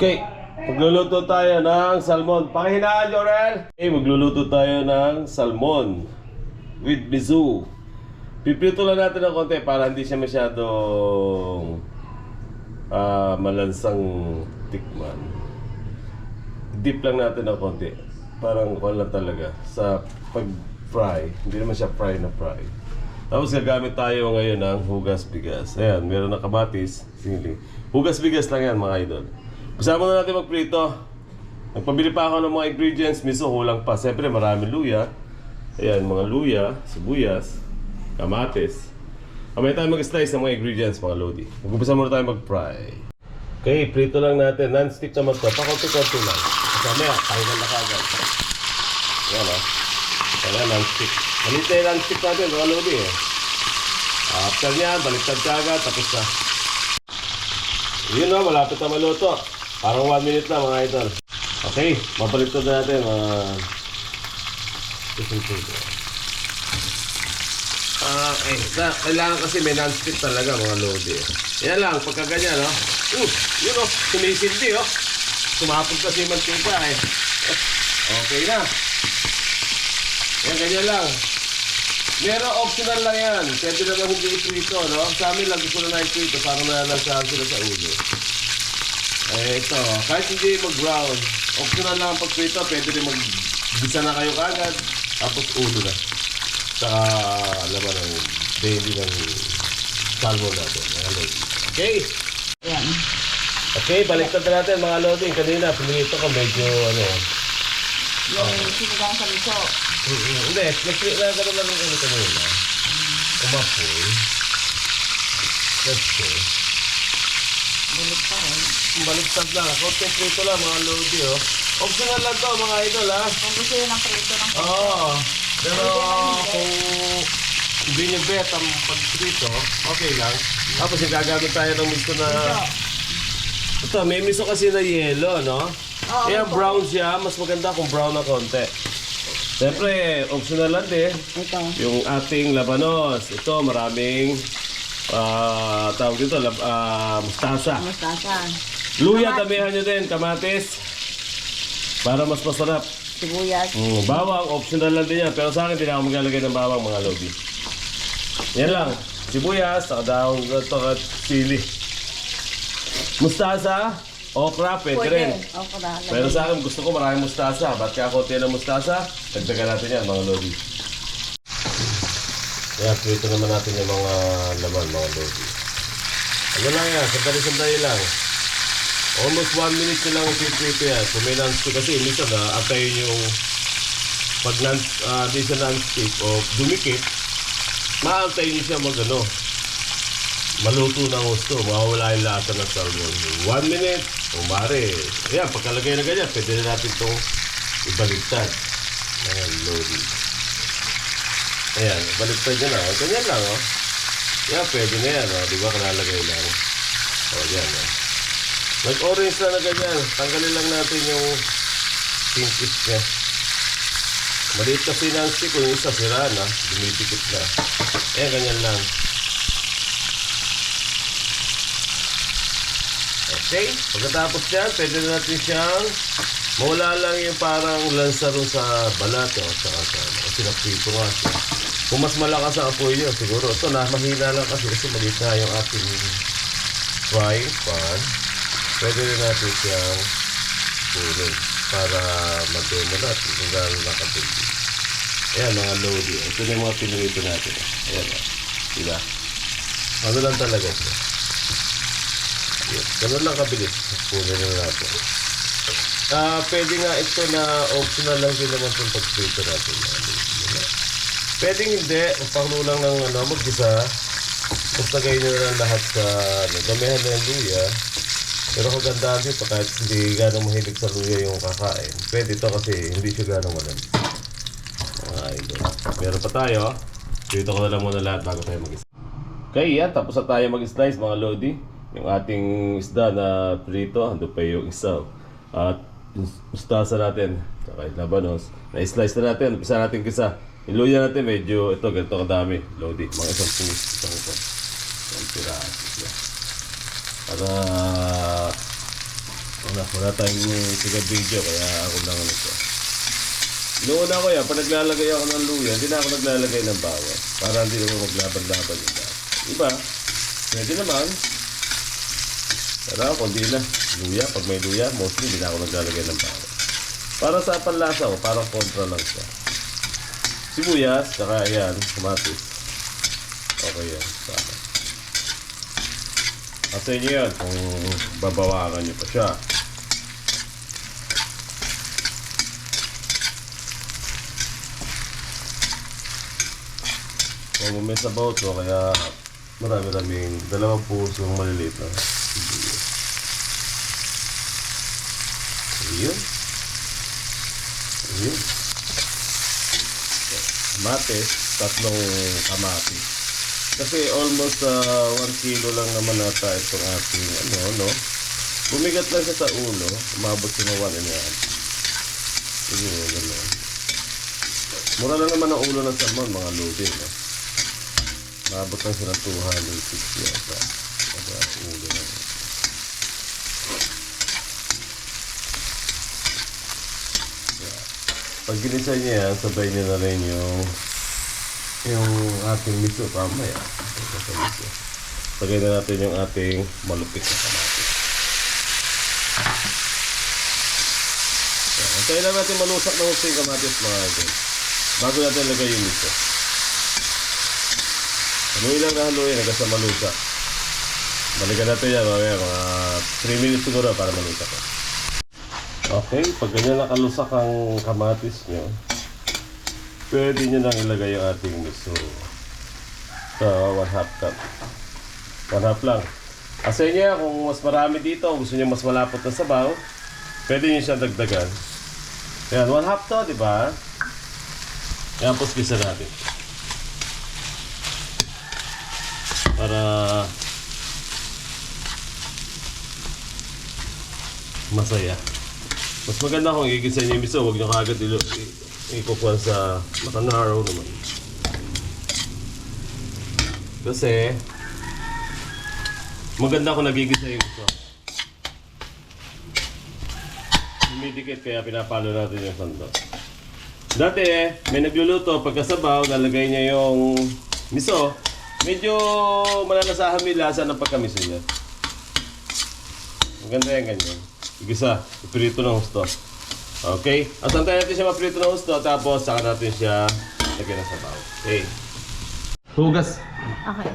Okay, magluluto tayo ng salmon. Pakihinaan, Jorel! Okay, magluluto tayo ng salmon with miso. Piprito lang natin ng konti para hindi siya masyadong ah, malansang tikman. Dip lang natin ng konti. Parang lang talaga sa pag-fry. Hindi naman siya fry na fry. Tapos gagamit tayo ngayon ng hugas bigas. Ayan, meron na kamatis, sili. Hugas bigas lang yan mga idol. Kasama na natin magprito. Nagpabili pa ako ng mga ingredients, miso, hulang pa. Siyempre, marami luya. Ayan, mga luya, sibuyas, kamatis. Kamaya tayo mag-slice ng mga ingredients, mga lodi. Mag-umpisa muna tayo mag-fry. Okay, prito lang natin. Non-stick naman to. Pakunti-kunti lang. Mamaya, tanggal na kagad. Yan o. Kaya non-stick. Malita yung non-stick natin, mga lodi eh. After niyan, baliktad kagad, tapos na. Yun o, malapit na maluto. Parang 1 minute na mga idol. Okay, mabaliktad na natin mga... Ah, eh, na, kailangan kasi may non-stick talaga mga lodi. Yan lang, pagka ganyan, no? Uh, yun o, sumisindi, oh. Sumapot kasi yung mantika, eh. Okay na. Yan, ganyan lang. Meron optional lang yan. Pwede naman hindi iprito, no? Sa amin lang gusto na na iprito para malalansahan sila sa ulo. Eh, ito. Kahit hindi mag-brown, optional lang ang pagprito. Pwede rin mag-gisa na kayo kagad. Tapos ulo na. Saka, laman ng daily ng salmon natin. Mga lodi. Okay? Ayan. Okay, baliktad na natin mga loading. Kanina, pinilito ko medyo ano. Yung sinigang sa miso. Hindi, nag-click na gano'n lang ano kanina. Umapoy. That's good. Bulit pa rin. Baliktad lang. Konting prito lang mga lodi oh. Optional lang to mga idol ha. Kung gusto yun ng prito ng Oo. Pero kung hindi nyo bet ang pagprito, okay lang. Tapos yung gagamit tayo ng misto na... Ito, may miso kasi na yellow, no? Oo, Kaya ito. brown siya, mas maganda kung brown na konti. Siyempre, optional lang din. Ito. Yung ating labanos. Ito, maraming ah tawag dito, lab, ah, mustasa. Mustasa. Luya, damihan nyo din, kamatis. Para mas masarap. Sibuyas. Mm, bawang, optional lang din yan. Pero sa akin, hindi na ako maglalagay ng bawang mga lobby. Yan lang. Sibuyas, saka ito at sili. Mustasa, okra, pwede, rin. Pwede. Ako na. Pero sa akin, gusto ko maraming mustasa. Ba't kaya konti ng mustasa? Dagdagan natin yan, mga lodi. Kaya prito naman natin yung mga laman, mga lodi. Ano lang yan, sandali-sandali lang. Almost one minute ko lang yan. Kung may non-stick kasi, minsan na, antayin yung pag non, ah, di siya non-stick o dumikit, maantayin niyo siya mag ano, maluto ng gusto, mawawala yung lasa ng salmon. One minute, umari. Ayan, pagkalagay na ganyan, pwede na natin itong ibaliktad. Ayan, loading. Ayan, baliktad nyo na. Ganyan lang, oh. Yan, pwede na yan, oh. Di ba, kalalagay lang. Oh, yan, oh. Nag-orange na na ganyan. Tanggalin lang natin yung pinkish niya. Maliit kasi ng stick, yung isa sira na, dumidikit na. Ayan, ganyan lang. Okay? Pagkatapos yan, pwede na natin siyang mawala lang yung parang lansa rin sa balat o sa kasama. Kasi naprito nga siya. Kung mas malakas ang apoy niyo, siguro. Ito na, mahina lang kasi kasi maliit na yung ating frying pan. Pwede rin natin siyang punin para mag-demo natin kung gano'n nakabili. Ayan, mga lodi. Ito na yung mga pinurito natin. Ayan, o. Diba? Ano lang talaga siya. Yun. Ganun lang kabilis. Punin na natin. Ah, pwede nga ito na optional lang din naman itong pag-prito natin. Pwede hindi, panglo lang ng ano, mag-isa. Tapos lagay nyo na lahat sa ano, damihan na yung luya. Pero kagandahan dito kahit hindi gano'ng mahilig sa luya yung kakain. Pwede ito kasi hindi siya gano'ng malam. Idol. Meron pa tayo. Dito ko na lang muna lahat bago tayo mag-isa. Okay, yan. Tapos na tayo mag-slice mga lodi. Yung ating isda na prito, ando pa yung isa. At yung mustasa natin, saka labanos. Na-slice na natin, umpisa natin kisa. Yung luya natin medyo, ito, ganito kadami. Lodi, mga isang punis. Isang ito. Isang piraso. Yan. Para Wala, wala tayong sigat video kaya ako lang ano ito. Noon ako yan, pag naglalagay ako ng luya, hindi na ako naglalagay ng bawang. Para hindi naman maglaban-laban yung bawang. Iba, pwede naman. Pero ako, hindi na. Luya, pag may luya, mostly hindi na ako naglalagay ng bawang. Para sa panlasa ko, parang kontra lang siya. Sibuyas, saka ayan, kamatis. Okay yan sa akin. At sa inyo yan, kung babawakan nyo pa siya. Kung may sabaw to, kaya marami-raming dalawang pusong maliliit na. Ayun. Ayun. Kamatis, tatlong kamatis. Kasi almost 1 kilo lang naman nata itong ating ano, no? Bumigat lang siya sa ulo, umabot siya ng 1 and a half. Gano'n. Mura lang naman ang ulo ng salmon, mga lodi, no? Umabot lang siya ng 260 yata. Kada ulo na. Pag ginisa niya yan, sabay niya na rin yung yung ating miso mamaya. Sa miso. Lagay na natin yung ating malupit na kamatis. Antayin lang natin malusak na yung kamatis mga idol. Bago natin lagay yung miso. Haluin lang na haluin hanggang sa malusak. Balikan natin yan mamaya mga 3 minutes siguro para malusak. Okay, pag ganyan nakalusak ang kamatis nyo, pwede nyo nang ilagay yung ating miso. So, one half cup. One half lang. Asa inyo yan, kung mas marami dito, gusto nyo mas malapot na sabaw, pwede nyo siya dagdagan. Yan, one half to, di ba? Yan, puspisa natin. Para masaya. Mas maganda kung igigisa niyo yung miso, huwag niyo kagad ilo, ikukuha sa makanaraw naman. Kasi, maganda kung nagigisa yung miso. Humidikit kaya pinapalo natin yung sando. Dati may nagluluto, pagkasabaw, nalagay niya yung miso. Medyo malalasahan may lasa ng pagkamiso niya. Maganda yan ganyan. Igisa, iprito ng husto. Okay? At antayin natin siya maprito ng husto, tapos saka natin siya lagyan ng sabaw. Okay. Hugas. Okay.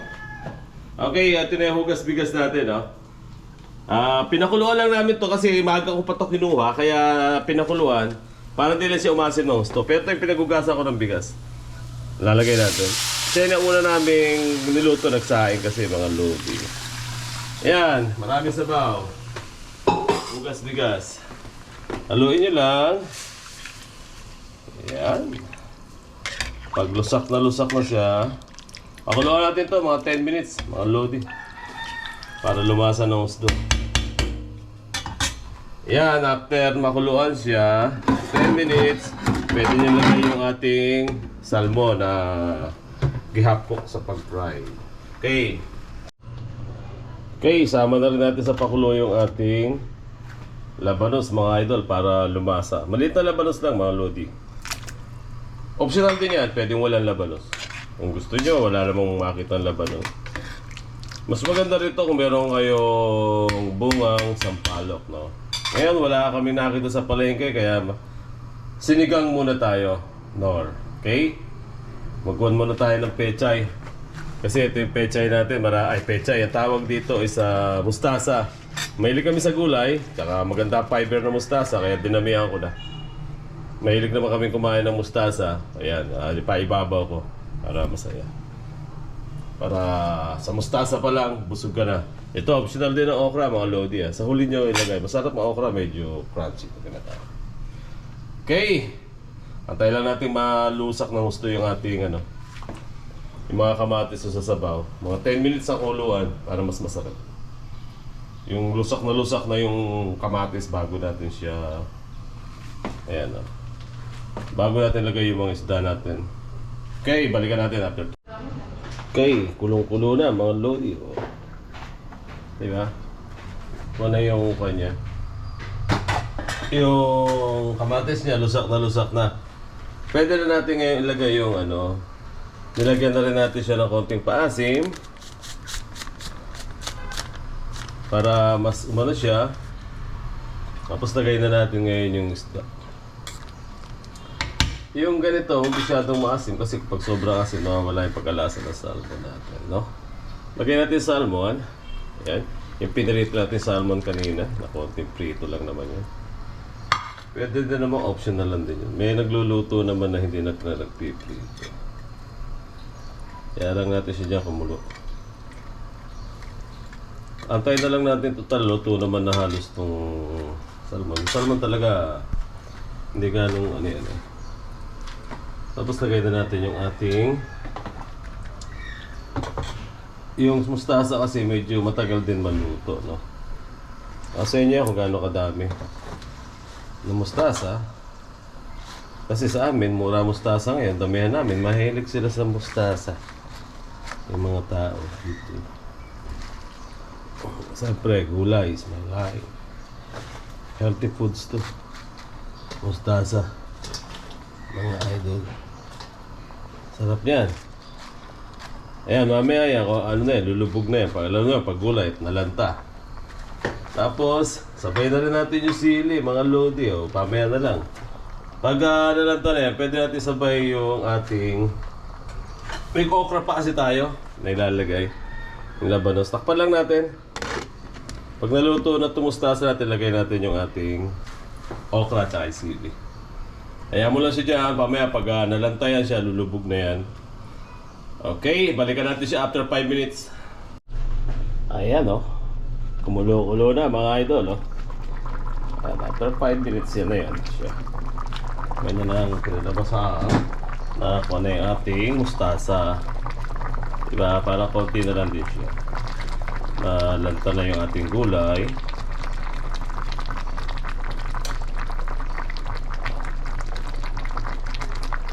Okay, ito na yung hugas bigas natin, no? Ah, pinakuluan lang namin to kasi maaga ko pa to kinuha, kaya pinakuluan para hindi lang siya umasin ng husto. Pero ito yung pinagugasan ko ng bigas. Lalagay natin. Siya yung una naming niluto nagsaing kasi mga lubi. Ayan, maraming sabaw. Hugas bigas. Haluin nyo lang. Ayan. Pag lusak na lusak na siya, pakuluan natin to mga 10 minutes, mga lodi. Para lumasa ng husdo. Yan, after makuluan siya, 10 minutes, pwede nyo lagay yung ating salmon na gihapok sa pag-fry. Okay. Okay, sama na rin natin sa pakulo yung ating labanos mga idol para lumasa. Maliit na labanos lang mga lodi. Optional din yan, pwedeng walang labanos. Kung gusto nyo, wala namang makita ng labanos. Mas maganda rito kung meron kayong bungang sampalok, no? Ngayon, wala kami nakita sa palengke, kaya sinigang muna tayo, Nor. Okay? Magkuhan muna tayo ng pechay. Kasi ito yung pechay natin, mara ay pechay, ang tawag dito is uh, mustasa. Mahilig kami sa gulay, tsaka maganda fiber ng mustasa, kaya dinamihan ko na. Mahilig naman kami kumain ng mustasa. Ayan, uh, paibabaw ko para masaya. Para sa mustasa pa lang, busog ka na. Ito, optional din ng okra, mga lodi. Ah. Sa huli nyo ilagay. Masarap mga okra, medyo crunchy. Okay. Antay lang natin malusak ng gusto yung ating ano, yung mga kamatis sa sabaw. Mga 10 minutes sa kuluan para mas masarap. Yung lusak na lusak na yung kamatis bago natin siya ayan o. Bago natin lagay yung mga isda natin. Okay, balikan natin after. Okay, kulong-kulo na mga lodi. Oh. Diba? Ito na yung kanya. yung kamatis niya, lusak na lusak na. Pwede na natin ngayon ilagay yung ano, nilagyan na rin natin siya ng konting paasim. Para mas umano siya. Tapos lagay na natin ngayon yung isda. Yung ganito, huwag masyadong maasim kasi pag sobrang asim, mawawala yung pagkalasa ng salmon natin, no? Lagay natin salmon. Ayan. Yung pinirito natin salmon kanina, na konting prito lang naman yun. Pwede din naman optional lang din yun. May nagluluto naman na hindi na nagpiprito. Kaya lang natin siya dyan kumulo. Antay na lang natin total luto naman na halos tong salmon. Salmon talaga hindi ganong ano yan eh. Tapos lagay na natin yung ating yung mustasa kasi medyo matagal din maluto, no? Kasi niya kung gaano kadami ng mustasa. Kasi sa amin, mura mustasa ngayon. Damihan namin, mahilig sila sa mustasa. Yung mga tao dito. Siyempre, gulay is my life. Healthy foods to. Mustasa. Mga idol. Sarap yan. Ayan, mamaya yan. Kung ano na yan, lulubog na yan. Pag alam nyo, pag gulay, nalanta. Tapos, sabay na rin natin yung sili, mga lodi, oh. Pamaya na lang. Pag uh, nalanta na yan, pwede natin sabay yung ating... May okra pa kasi tayo na ilalagay. Yung. Takpan lang natin. Pag naluto na tumustasa natin, lagay natin yung ating okra at sili. Kaya mo lang siya dyan, pamaya pag uh, nalantayan siya, lulubog na yan. Okay, balikan natin siya after 5 minutes. Ayan oh. Kumulo-kulo na mga idol oh. Ayan, after 5 minutes yan na yan siya. Ganyan na ang pinalabas sa na kung ano yung ating mustasa. Diba? Parang konti na lang din siya. Nalanta na yung ating gulay.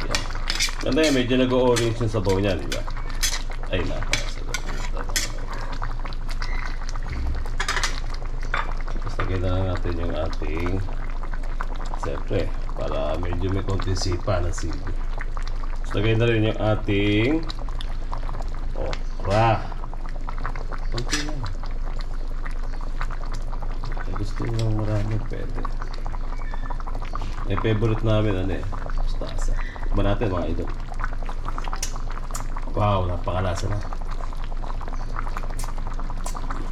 Yan. Ganda yan, medyo nag-orange yung sabaw niya, di ba? Ay, naka. Tapos lagyan na natin yung ating Siyempre, para medyo may konting sipa na sili. Tapos na rin yung ating okra. Konti lang. Kung gusto nyo ng marami, pwede. May favorite namin ano eh, mustasa. Ba natin mga idol? Wow, napakalasa na.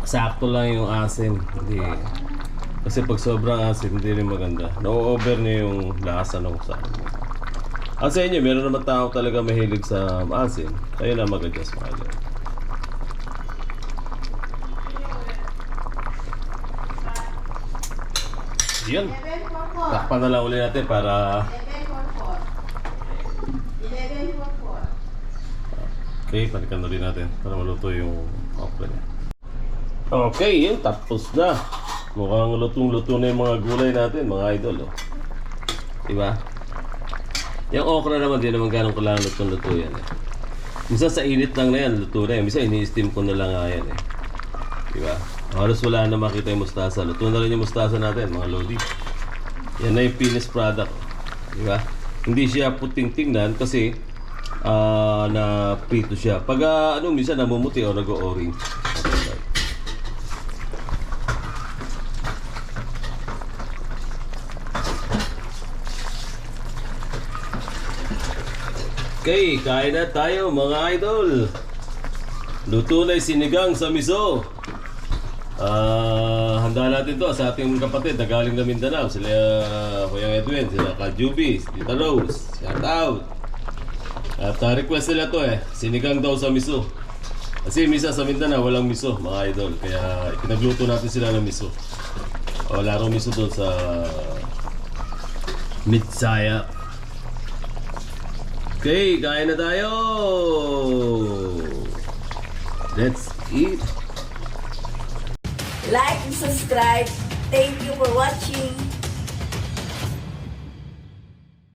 Sakto lang yung asim. Hindi. Kasi pag sobrang asim, hindi rin maganda. Na-over niya yung lasa ng salmon. At sa inyo, meron naman tao talaga mahilig sa asim. Kayo na mag-adjust mga idol. Yun. Takpan na lang ulit natin para... Okay, palikan na rin natin para maluto yung okra niya. Okay, yun. Tapos na. Mukhang lutong-luto na yung mga gulay natin, mga idol. Oh. Diba? Yung okra naman, di naman ganun kailangan lutong-luto yan. Eh. Minsan sa init lang na yan, luto na yan. Minsan ini-steam ko na lang yan eh. Diba? Halos wala na makita yung mustasa. Luto na rin yung mustasa natin, mga lodi. Yan na yung finished product. Diba? Hindi siya puting tingnan kasi ah na prito siya. Pag ah, ano, minsan namumuti o nag-orange. Okay, kain na tayo mga idol. Luto na sinigang sa miso. Ah, handa natin to sa ating kapatid na galing na Mindanao. Sila uh, Kuya Edwin, sila Kajubi, Tita Rose. Shout out. At ah, request nila to eh, sinigang daw sa miso. Kasi misa sa Mindanao walang miso, mga idol. Kaya pinagluto natin sila ng miso. Wala raw miso doon sa Mitsaya. Okay, kain na tayo! Let's eat! And subscribe. Thank you for watching.